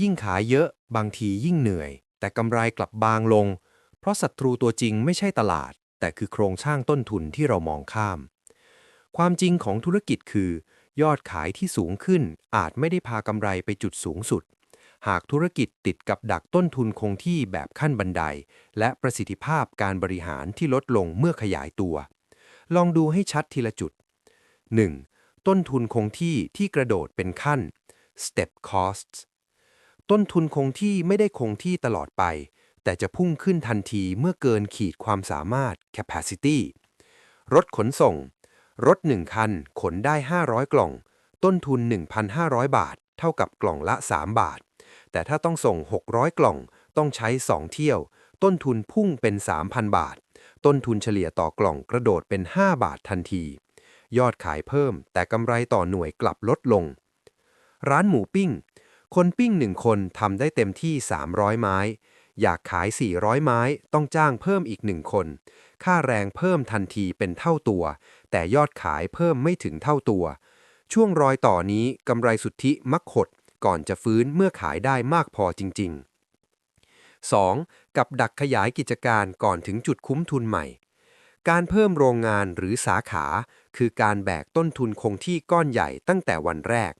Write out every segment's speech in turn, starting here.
ยิ่งขายเยอะบางทียิ่งเหนื่อย แต่กำไรกลับบางลง เพราะศัตรูตัวจริงไม่ใช่ตลาด แต่คือโครงสร้างต้นทุนที่เรามองข้าม ความจริงของธุรกิจคือ ยอดขายที่สูงขึ้นอาจไม่ได้พากำไรไปจุดสูงสุด หากธุรกิจติดกับดักต้นทุนคงที่แบบขั้นบันได และประสิทธิภาพการบริหารที่ลดลงเมื่อขยายตัว ลองดูให้ชัดทีละจุด 1. ต้นทุนคงที่ที่กระโดดเป็นขั้น step costs ต้นทุนคงที่ไม่ได้คงที่ตลอดไป แต่จะพุ่งขึ้นทันทีเมื่อเกินขีดความสามารถ capacity รถขนส่ง รถ 1 คัน ขนได้ 500 กล่อง ต้นทุน 1,500 บาท เท่ากับกล่องละ 3 บาท แต่ถ้าต้องส่ง 600 กล่อง ต้องใช้ 2 เที่ยว ต้นทุนพุ่งเป็น 3,000 บาท ต้นทุนเฉลี่ยต่อกล่องกระโดดเป็น 5 บาททันที ยอดขายเพิ่ม แต่กำไรต่อหน่วยกลับลดลง ร้านหมูปิ้ง คนปิ้งหนึ่งคนทำได้เต็มที่ 300 ไม้ อยากขาย 400 ไม้ต้องจ้างเพิ่มอีกหนึ่งคน ค่าแรงเพิ่มทันทีเป็นเท่าตัว แต่ยอดขายเพิ่มไม่ถึงเท่าตัว ช่วงรอยต่อนี้กำไรสุทธิมักหดก่อนจะฟื้นเมื่อขายได้มากพอจริง ๆ 2. กับดักขยายกิจการก่อนถึงจุดคุ้มทุนใหม่ การเพิ่มโรงงานหรือสาขา คือการแบกต้นทุนคงที่ก้อนใหญ่ตั้งแต่วันแรก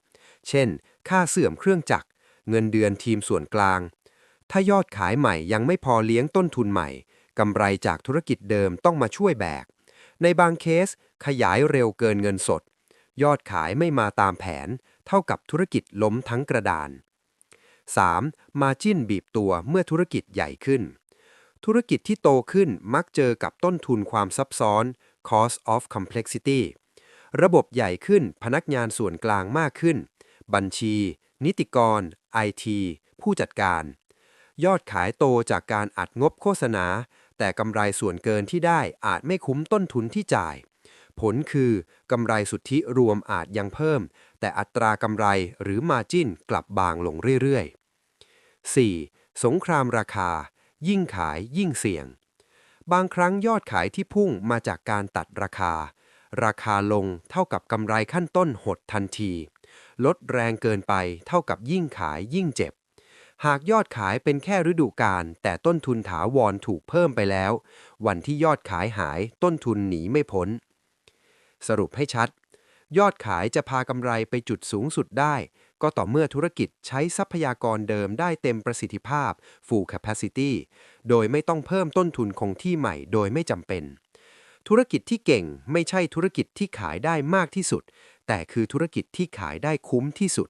เช่น ค่าเสื่อมเครื่องจักร เงินเดือนทีมส่วนกลาง ถ้ายอดขายใหม่ยังไม่พอเลี้ยงต้นทุนใหม่ กำไรจากธุรกิจเดิมต้องมาช่วยแบก ในบางเคสขยายเร็วเกินเงินสด ยอดขายไม่มาตามแผน เท่ากับธุรกิจล้มทั้งกระดาน 3. มาจิ้นบีบตัวเมื่อธุรกิจใหญ่ขึ้น ธุรกิจที่โตขึ้นมักเจอกับต้นทุนความซับซ้อน cost of complexity ระบบใหญ่ขึ้นพนักงานส่วนกลางมากขึ้น บัญชี นิติกร IT ผู้จัดการ ยอดขายโตจากการอัดงบโฆษณา แต่กำไรส่วนเกินที่ได้อาจไม่คุ้มต้นทุนที่จ่าย ผลคือกำไรสุทธิรวมอาจยังเพิ่ม แต่อัตรากำไรหรือมาจิ้นกลับบางลงเรื่อยๆ 4. สงครามราคา ยิ่งขายยิ่งเสี่ยง บางครั้งยอดขายที่พุ่งมาจากการตัดราคา ราคาลงเท่ากับกำไรขั้นต้นหดทันที ลดแรงเกินไปเท่ากับยิ่งขายยิ่งเจ็บ หากยอดขายเป็นแค่ฤดูกาลแต่ต้นทุนถาวรถูกเพิ่มไปแล้ว วันที่ยอดขายหายต้นทุนหนีไม่พ้น สรุปให้ชัด ยอดขายจะพากำไรไปจุดสูงสุดได้ ก็ต่อเมื่อธุรกิจใช้ทรัพยากรเดิมได้เต็มประสิทธิภาพ full capacity โดยไม่ต้องเพิ่มต้นทุนคงที่ใหม่โดยไม่จำเป็น ธุรกิจที่เก่งไม่ใช่ธุรกิจที่ขายได้มากที่สุด แต่คือธุรกิจที่ขายได้คุ้มที่สุด